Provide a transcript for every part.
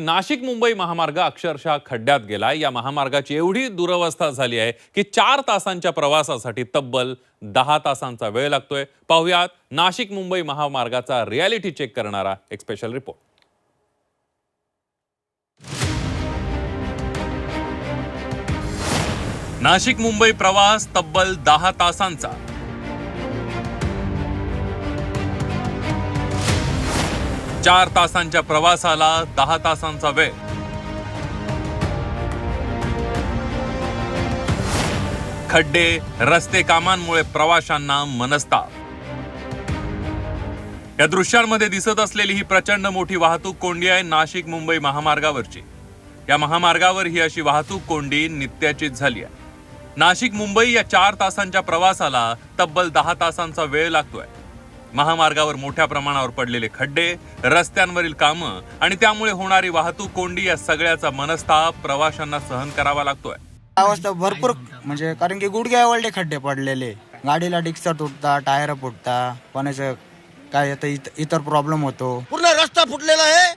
नाशिक मुंबई महामार्ग अक्षरशः खड्ड्यात गेलाय या महामार्गाची एवढी दुरवस्था झाली आहे की चार तासांच्या प्रवासासाठी तब्बल दहा तासांचा वेळ लागतोय. पाहुयात नाशिक मुंबई महामार्गाचा रियालिटी चेक करणारा एक स्पेशल रिपोर्ट नाशिक मुंबई प्रवास तब्बल दहा तासांचा. चार तासांच्या प्रवासाला दहा तासांचा वेळ. खड्डे रस्ते कामांमुळे प्रवाशांना मनस्ताप. या दृश्यांमध्ये दिसत असलेली ही प्रचंड मोठी वाहतूक कोंडी आहे नाशिक मुंबई महामार्गावरची. या महामार्गावर ही अशी वाहतूक कोंडी नित्याचीच झाली आहे. नाशिक मुंबई या चार तासांच्या प्रवासाला तब्बल दहा तासांचा वेळ लागतोय. महामार्गावर मोठ्या प्रमाणावर पडलेले खड्डे रस्त्यांवरील कामं आणि त्यामुळे होणारी वाहतूक कोंडी या सगळ्याचा मनस्ताप प्रवाशांना सहन करावा लागतोय. अवस्था भरपूर म्हणजे कारण की गुडघ्यावरले खड्डे पडलेले. गाडीला डिक्सर तुटता टायर फुटता कोणाचं काय इत- इतर प्रॉब्लेम होतो. पूर्ण रस्ता फुटलेला आहे.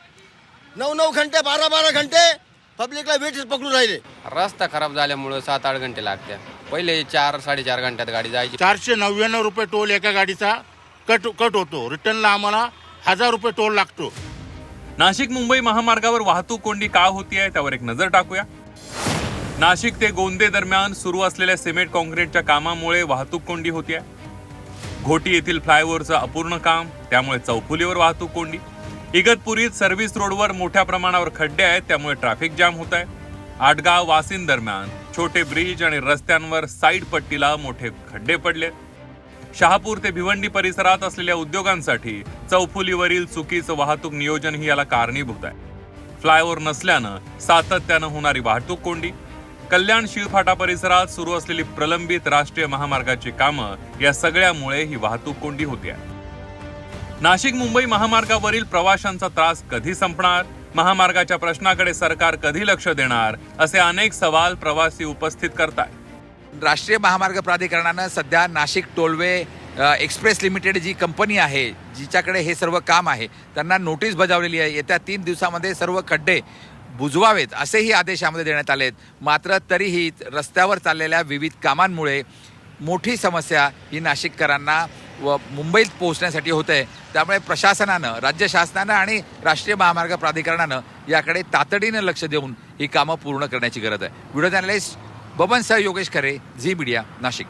नऊ नऊ घंटे बारा बारा घंटे पब्लिकला वेट पकडून राहिले. रस्ता खराब झाल्यामुळं सात आठ घंटे लागते. पहिले चार साडेचार घंट्यात गाडी जायची. चारशे नव्याण्णव रुपये टोल एका गाडीचा. कट कट होतो. रिटर्नला आम्हाला हजार रुपये टोल लागतो. नाशिक मुंबई महामार्गावर वाहतूक कोंडी का होती आहे त्यावर एक नजर टाकूया. नाशिक ते गोंदे दरम्यान सुरू असलेल्या सिमेंट कॉन्क्रीटच्या कामामुळे वाहतूक कोंडी होती आहे. घोटी येथील फ्लायओव्हरचं अपूर्ण काम त्यामुळे चौफुलीवर वाहतूक कोंडी. इगतपुरीत सर्व्हिस रोडवर मोठ्या प्रमाणावर खड्डे आहेत त्यामुळे ट्रॅफिक जाम होत आहे. आटगाव वासिन दरम्यान छोटे ब्रिज आणि रस्त्यांवर साईड पट्टीला मोठे खड्डे पडले शहापूर ते भिवंडी परिसरात असलेल्या उद्योगांसाठी चौफुलीवरील चुकीचं वाहतूक नियोजन ही याला कारणीभूत आहे. फ्लायओव्हर नसल्यानं सातत्यानं होणारी वाहतूक कोंडी कल्याण शिळफाटा परिसरात सुरू असलेली प्रलंबित राष्ट्रीय महामार्गाची कामं या सगळ्यामुळे ही वाहतूक कोंडी होती आहे नाशिक मुंबई महामार्गावरील प्रवाशांचा त्रास कधी संपणार? महामार्गाच्या प्रश्नाकडे सरकार कधी लक्ष देणार? असे अनेक सवाल प्रवासी उपस्थित करतात राष्ट्रीय महामार्ग प्राधिकरणानं सध्या नाशिक टोलवे एक्सप्रेस लिमिटेड जी कंपनी आहे जिच्याकडे हे सर्व काम आहे त्यांना नोटीस बजावलेली आहे. येत्या तीन दिवसामध्ये सर्व खड्डे बुजवावेत असेही आदेश यामध्ये देण्यात आलेत. मात्र तरीही रस्त्यावर चाललेल्या विविध कामांमुळे मोठी समस्या ही नाशिककरांना व मुंबईत पोहोचण्यासाठी होत आहे. त्यामुळे प्रशासनानं राज्य शासनानं आणि राष्ट्रीय महामार्ग प्राधिकरणानं याकडे तातडीनं लक्ष देऊन ही कामं पूर्ण करण्याची गरज आहे. Video journalist Baban sir Yogesh Khare Zee media Nashik.